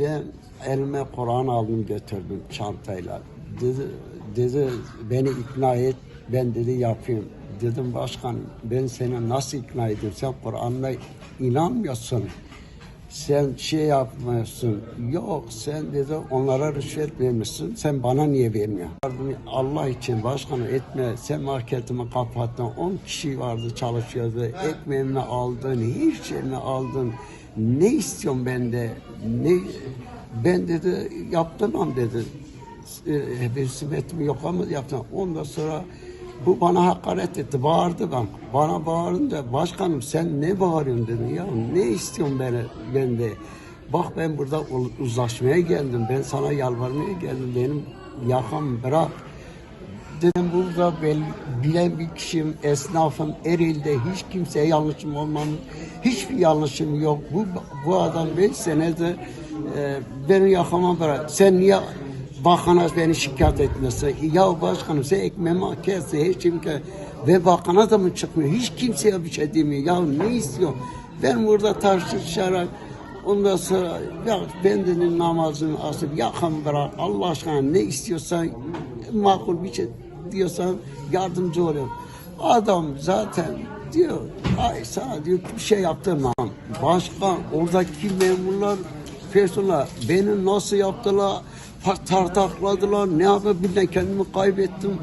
Ben elime Kur'an aldım götürdüm çantayla. Dedi, dedi beni ikna et, ben dedi yapayım. Dedim başkan ben seni nasıl ikna edeyim? Sen Kur'an'la inanmıyorsun. Sen şey yapmıyorsun. Yok sen dedi onlara rüşvet vermişsin. Sen bana niye vermiyorsun? Allah için başkanı etme. Sen marketimi kapattın. 10 kişi vardı çalışıyordu. Ekmeğimi aldın, her şeyimi aldın. Ne istiyorsun bende? Ne ben dedi yaptırmam dedi. E, bir simetim yok ama yaptım. Ondan sonra bu bana hakaret etti. Bağırdı ben. Bana bağırınca başkanım sen ne bağırıyorsun dedim. Ya ne istiyorsun beni, bende? Bak ben burada uzlaşmaya geldim. Ben sana yalvarmaya geldim. Benim yakam bırak. Dedim burada ben bilen bir kişiyim, esnafım, Eril'de hiç kimseye yanlışım olmam, hiçbir yanlışım yok. Bu bu adam beş senedir e, beni yakama bırak. Sen niye bakana beni şikayet etmesin? Ya başkanım sen ekmeğimi kesse, hiç kimse ve bakana da mı çıkmıyor? Hiç kimseye bir şey demiyor. Ya ne istiyor? Ben burada tartışarak Ondan sonra ya ben dedim namazımı asıp yakın bırak Allah aşkına ne istiyorsan makul bir şey diyorsan yardımcı oluyorum. Adam zaten diyor ay sana diyor bir şey yaptırmam. Başkan oradaki memurlar personel beni nasıl yaptılar tartakladılar ne yapıp birden kendimi kaybettim.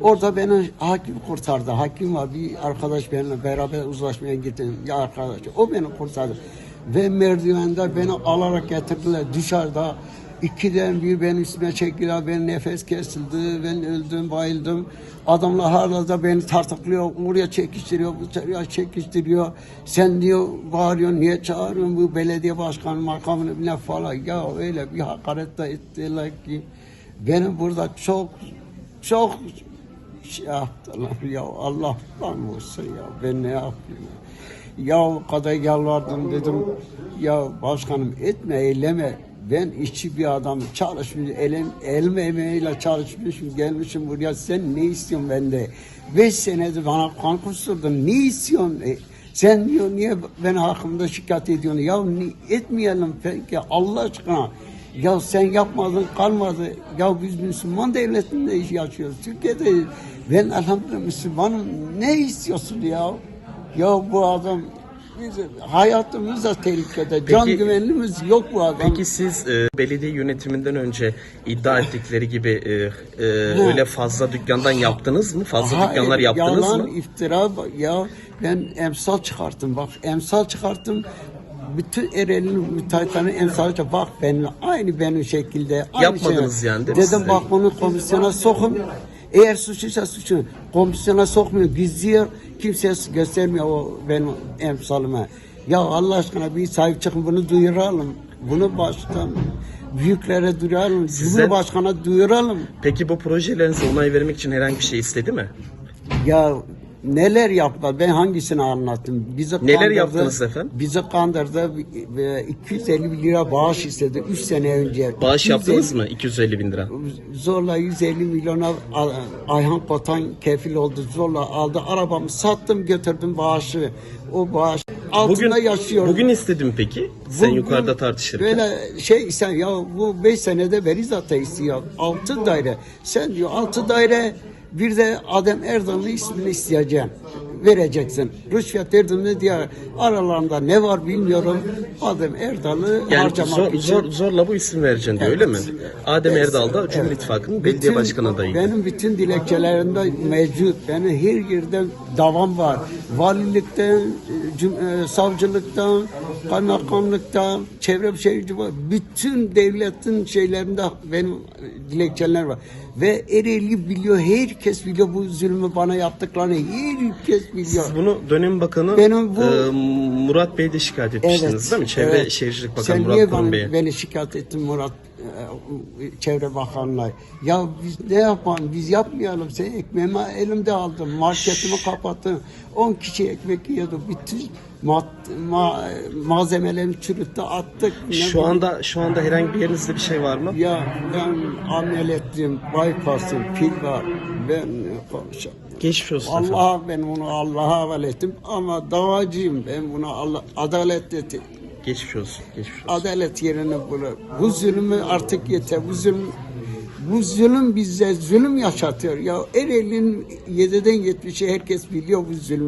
Orada beni hakim kurtardı. Hakim var bir arkadaş benimle beraber uzlaşmaya gittim. Ya arkadaş o beni kurtardı. Ve merdivende beni alarak getirdiler dışarıda. İkiden bir benim üstüme çektiler. Ben nefes kesildi. Ben öldüm, bayıldım. Adamlar hala da beni tartaklıyor. Oraya çekiştiriyor, bu tarafa çekiştiriyor. Sen diyor bağırıyorsun, niye çağırıyorsun bu belediye başkanı makamını ne falan. Ya öyle bir hakaret de ettiler ki. Benim burada çok, çok şey yaptılar. Ya Allah'tan olsun ya. Ben ne yapayım? Ya o kadar yalvardım dedim. Ya başkanım etme eyleme. Ben işçi bir adam çalışmış, elim, elim emeğiyle çalışmışım, gelmişim buraya. Sen ne istiyorsun bende? Beş senedir bana kan kusturdun. Ne istiyorsun? E, sen diyor niye beni hakkımda şikayet ediyorsun? Ya etmeyelim peki Allah aşkına. Ya sen yapmadın kalmadı. Ya biz Müslüman devletinde iş yaşıyoruz. Türkiye'de ben elhamdülillah Müslümanım. Ne istiyorsun ya? Ya bu adam hayatımız da tehlikede. Can Peki- güvenliğimiz yok bu adam. Peki siz e, belediye yönetiminden önce iddia ettikleri gibi e, e, öyle fazla dükkandan yaptınız mı? Fazla Hayır, dükkanlar yaptınız yalan, mı? iftira ya ben emsal çıkarttım bak emsal çıkarttım bütün Eren'in müteahhitlerin emsal çıkarttım. Bak benim aynı benim şekilde aynı Yapmadınız şey. yani, değil mi Dedim bak bunu komisyona sokun. Eğer suçluysa suçu komisyona sokmuyor, gizliyor, kimseye göstermiyor o benim emsalıma. Ya Allah aşkına bir sahip çıkın bunu duyuralım. Bunu baştan büyüklere duyuralım, Size- Cumhurbaşkanı'na duyuralım. Peki bu projelerinize onay vermek için herhangi bir şey istedi mi? Ya neler yaptılar ben hangisini anlattım? Bizi Neler kandırdı, yaptınız efendim? Bizi kandırdı ve 250 lira bağış istedi 3 sene önce. Bağış 250 yaptınız mı? 250 bin lira. Zorla 150 milyona Ayhan Kotan kefil oldu. Zorla aldı. Arabamı sattım götürdüm bağışı. O bağış altında Bugün yaşıyorum. bugün istedim peki. Sen Bu- yukarıda tartışırken. Böyle şey sen ya bu 5 senede veri zaten istiyor. 6 daire. Sen diyor 6 daire bir de Adem Erdal'ın ismini isteyeceksin. Vereceksin. Rüşvet Erdal'ı diye aralarında ne var bilmiyorum. Adem Erdal'ı Yani harcamak zor, için. zor, zorla bu isim vereceksin diyor öyle mi? Adem Evet. Erdal da Cumhur Evet. İttifakı'nın belediye başkanı adayıydı. Benim bütün dilekçelerimde mevcut. Benim her yerde davam var. Valilikten, e, savcılıktan, kaymakamlıktan, çevre şehirci var. Bütün devletin şeylerinde benim dilekçeler var. Ve Ereğli biliyor, herkes biliyor bu zulmü bana yaptıklarını. Herkes biliyor. Siz bunu dönem bakanı Benim bu- e, Murat Bey'de şikayet etmiştiniz değil mi? Çevre evet. Şehircilik Bakanı Sen Murat niye Kurum Bey'e. beni şikayet ettin Murat e, Çevre Bakanlığı? Ya biz ne yapalım? Biz yapmayalım. Sen ekmeğimi elimde aldın. Marketimi kapattın. 10 kişi ekmek yiyordu. Bütün ma, ma, malzemelerimi çürüttü attık. Ne Şu bileyim. anda şu anda herhangi bir yerinizde bir şey var mı? Ya ben ameliyatlıyım. Bypass'ım. Pil var. Ben. Geçmiş olsun. Allah ben bunu Allah'a havale ettim ama davacıyım ben buna Allah adalet et, Geçmiş olsun. Geçmiş olsun. Adalet yerini bulur. Bu zulmü artık yeter. Bu zulüm bu zulüm bize zulüm yaşatıyor. Ya Ereğli'nin 7'den 70'e herkes biliyor bu zulmü.